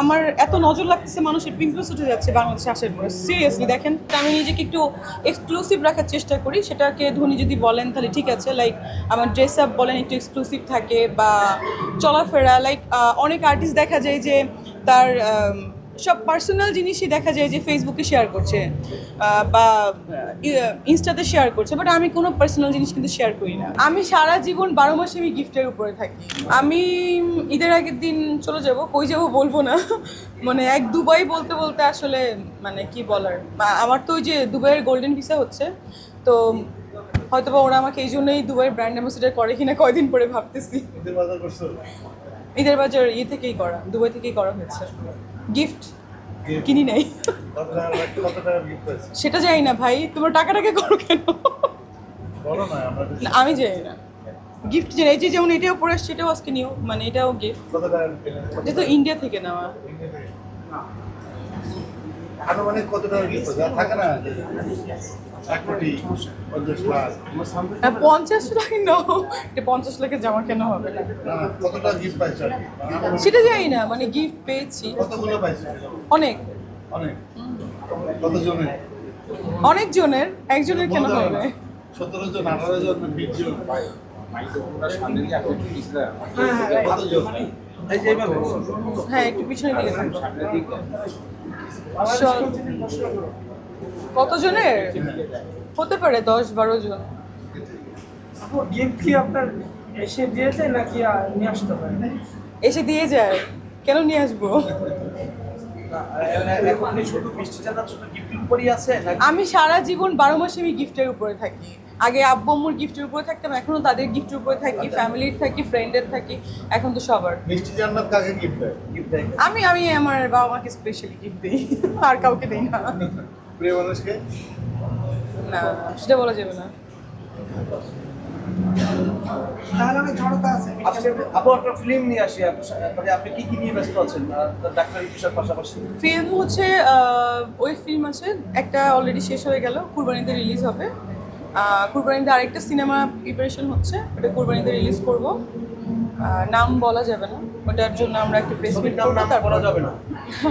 আমার এত নজর লাগতেছে মানুষের পিম্পলস উঠে যাচ্ছে বাংলাদেশে আসার পরে। সিরিয়াসলি দেখেন আমি নিজেকে একটু এক্সক্লুসিভ রাখার চেষ্টা করি। সেটাকে ধোনি যদি বলেন, তাহলে ঠিক আছে লাইক আমার ড্রেস আপ বলেন, একটু এক্সক্লুসিভ থাকে বা চলাফেরা লাইক অনেক আর্টিস্ট দেখা যায় যে তার সব পার্সোনাল জিনিসই দেখা যায় যে ফেসবুকে শেয়ার করছে বা ইনস্টাতে শেয়ার করছে বাট আমি কোনো পার্সোনাল জিনিস কিন্তু শেয়ার করি না। আমি সারা জীবন বারো মাসে আমি গিফটের উপরে থাকি। আমি ঈদের আগের দিন চলে যাব, কই যাব বলব না। মানে এক দুবাই বলতে বলতে আসলে মানে কি বলার? আমার তো ওই যে দুবাইয়ের গোল্ডেন ভিসা হচ্ছে, তো হয়তো বা ওরা আমাকে এই জন্যই দুবাইয়ের ব্র্যান্ড অ্যাম্বাসেডার করে কিনা কয়দিন পরে ভাবতেছি। ঈদের বাজার করছ ইয়ে থেকেই করা দুবাই থেকেই করা হয়েছে গিফট কিনি নাই। সেটা জানি না ভাই তোমার টাকাটাকে করো কেন? আমি জানি না। গিফট যে এই যে যেমন এটাও পরে আসছে এটাও আজকে নিও মানে এটাও গিফট এটা তো ইন্ডিয়া থেকে নেওয়া। আনুমানিক কত টাকা গিফট থাকে না? পঞ্চাশ লাখ হ্যাঁ, পঞ্চাশ লাখ নাও এটা পঞ্চাশ লাখের জামা কেন হবে। সেটা জানি না মানে গিফট পেয়েছি। অনেক। অনেক। কত জনের একজনের কেন হবে। সতেরো জন আঠারো জন বিশ জন হ্যাঁ একটু পিছনে দিকে কতজনের? হতে পারে দশ বারো জন। গিফট কি আপনার এসে দিয়েছে নাকি নিয়ে আসতে হয়? এসে দিয়ে যায়। কেন নিয়ে আসব? আমি সারা জীবন বারো মাসে আমি গিফটের উপরে থাকি। আগে আব্বু আম্মুর গিফটের উপরে থাকতাম এখনও তাদের গিফটের উপরে থাকি ফ্যামিলির থাকি ফ্রেন্ডের থাকি এখন তো সবার। মিষ্টি জান্নাত কাকে গিফট দেয়? আমি আমি আমার বাবা মাকে স্পেশালি গিফট দিই আর কাউকে দিই না। প্রিয় মানুষকে? না সেটা বলা যাবে না। ফিল্ম নিয়ে আসি মানে আপনি কি কি নিয়ে ব্যস্ত আছেন? পাশাপাশি। ফিল্ম হচ্ছে ওই ফিল্ম আছে একটা অলরেডি শেষ হয়ে গেল কুরবানিতে রিলিজ হবে। কুরবানিতে আরেকটা সিনেমা প্রিপারেশন হচ্ছে ওটা কুরবানিতে রিলিজ করব। নাম বলা যাবে না ওটার জন্য আমরা একটা প্রেস মিট বলা যাবে না।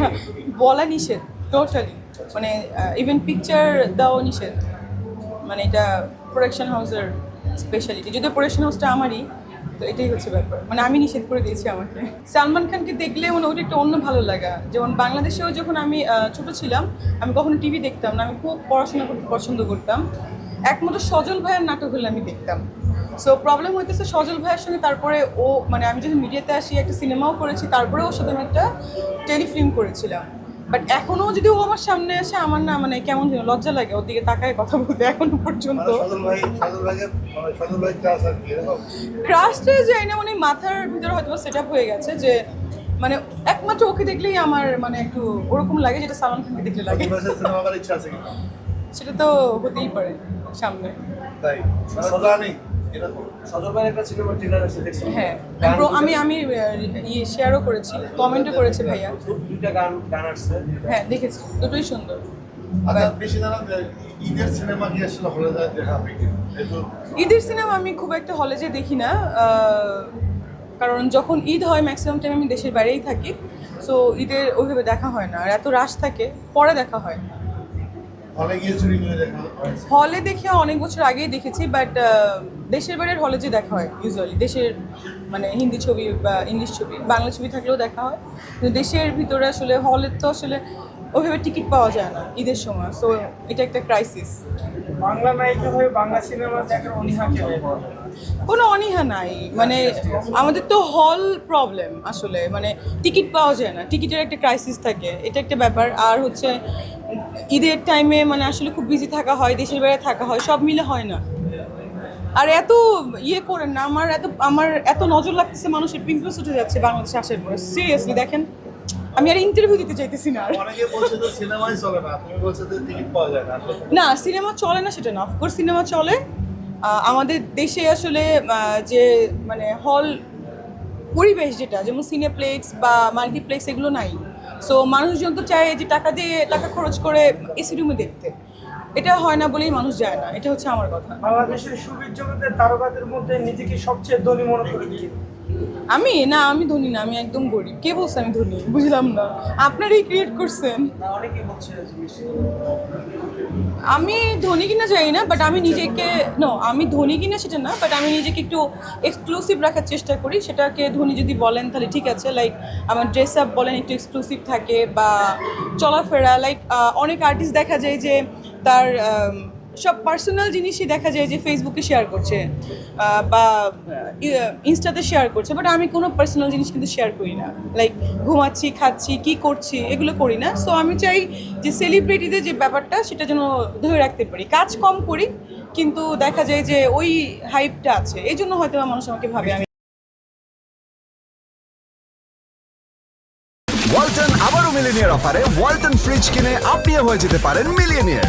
বলা নিষেধ টোটালি মানে ইভেন পিকচার দেওয়া নিষেধ। মানে এটা প্রোডাকশন হাউসের স্পেশালিটি যদিও প্রোডাকশন হাউসটা আমারই, তো এটাই হচ্ছে ব্যাপার। মানে আমি নিষেধ করে দিয়েছি আমাকে। সালমান খানকে দেখলে মানে ওটা একটা অন্য ভালো লাগা। যেমন বাংলাদেশেও যখন আমি ছোট ছিলাম, আমি কখনো টিভি দেখতাম না। আমি খুব পড়াশোনা করতে পছন্দ করতাম। একমাত্র সজল ভাইয়ের নাটক হলে আমি দেখতাম। সো প্রবলেম হইতেছে সজল ভাইয়ের সঙ্গে তারপরে ও মানে আমি যখন মিডিয়াতে আসি, একটা সিনেমাও করেছি, তারপরে ওর সাথে আমি একটা টেলিফিল্ম করেছিলাম। বাট এখনও যদি ও আমার সামনে আসে আমার না মানে কেমন যেন লজ্জা লাগে ওর দিকে তাকায় কথা বলতে এখনও পর্যন্ত। মানে ভাইকে মানে ক্রাশটা যায় না মানে মাথার ভিতরে হয়তো সেট আপ হয়ে গেছে যে মানে একমাত্র ওকে দেখলেই আমার মানে একটু ওরকম লাগে যেটা সালমান খানকে দেখলে লাগে। সেটা তো হতেই পারে সামনে। তাই হ্যাঁ আমি- আমি আমি ইয়ে শেয়ারও করেছি কমেন্টও করেছে ভাইয়া। দু- দুইটা গান গান আসছে। হ্যাঁ দেখেছি দুটোই সুন্দর। আচ্ছা ঈদের সিনেমা কি আসলে হলে দেখা হবে ঈদের সিনেমা আমি খুব একটা হলে যে দেখি না কারণ যখন ঈদ হয় ম্যাক্সিমাম টাইম আমি দেশের বাইরেই থাকি সো ঈদের ওইভাবে দেখা হয় না আর এত রাশ থাকে পরে দেখা হয় হলে দেখা হলে অনেক বছর আগেই দেখেছি বাট দেশের বাইরের হলে যে দেখা হয় ইউজুয়ালি দেশের মানে হিন্দি ছবি বা ইংলিশ ছবি, বাংলা ছবি থাকলেও দেখা হয়। কিন্তু দেশের ভিতরে আসলে হলের তো আসলে ওইভাবে টিকিট পাওয়া যায় না ঈদের সময়। সো এটা একটা ক্রাইসিস বাংলা নায়িকা হয়ে বাংলা সিনেমা দেখার অনীহা কেন কোনো অনীহা নাই। মানে আমাদের তো হল প্রবলেম আসলে। মানে টিকিট পাওয়া যায় না। টিকিটের একটা ক্রাইসিস থাকে। এটা একটা ব্যাপার। আর হচ্ছে ঈদের টাইমে মানে আসলে খুব বিজি থাকা হয় দেশের বাইরে থাকা হয় সব মিলে হয় না। আর এত ইয়ে করেন না। আমার এত আমার এত নজর লাগতেছে মানুষের পিম্পলস উঠে যাচ্ছে বাংলাদেশে আসার পরে। সিরিয়াসলি দেখেন। আমি আর ইন্টারভিউ দিতে চাইতেছি না অনেকে বলছে তো সিনেমাই চলে না তুমি বলছো যে টিকিট পাওয়া যায় না না সিনেমা চলে না সেটা না। অফকোর্স সিনেমা চলে। আহ, আমাদের দেশে আসলে আহ, যে মানে হল পরিবেশ যেটা যেমন সিনেপ্লেক্স বা মাল্টিপ্লেক্স এগুলো নাই। সো মানুষজন তো চায় যে টাকা দিয়ে টাকা খরচ করে এসি রুমে দেখতে। এটা হয় না বলেই মানুষ যায় না। এটা হচ্ছে আমার কথা। বাংলাদেশের সুবীর জগতের তারকাদের মধ্যে নিজেকে সবচেয়ে ধনী মনে করেন কি? আমি? না, আমি ধনী না, আমি একদম গরিব। কে বলছে আমি ধনী? বুঝলাম না। আপনারাই ক্রিয়েট করছেন। আমি ধনী কিনা যাই না বাট আমি নিজেকে নো আমি ধনী কিনা সেটা না বাট আমি নিজেকে একটু এক্সক্লুসিভ রাখার চেষ্টা করি। সেটাকে ধনী যদি বলেন, তাহলে ঠিক আছে লাইক আমার ড্রেস আপ বলেন, একটু এক্সক্লুসিভ থাকে, বা চলাফেরা লাইক অনেক আর্টিস্ট দেখা যায় যে তার সব পার্সোনাল জিনিসই দেখা যায় যে ফেসবুকে শেয়ার করছে বা ইনস্টাতে শেয়ার করছে বাট আমি কোনো পার্সোনাল জিনিস কিন্তু শেয়ার করি না। লাইক ঘুমাচ্ছি, খাচ্ছি, কি করছি, এগুলো করি না। সো আমি চাই যে সেলিব্রিটিদের যে ব্যাপারটা, সেটা যেন ধরে রাখতে পারি। কাজ কম করি, কিন্তু দেখা যায় যে ওই হাইপটা আছে। এই জন্য হয়তো মানুষ আমাকে ভাবে, আমি ওয়ালটন আবারও মিলিনিয়ার অফারে ওয়ালটন ফ্রিজ কিনে আপনিও হয়ে যেতে পারেন মিলিয়নিয়ার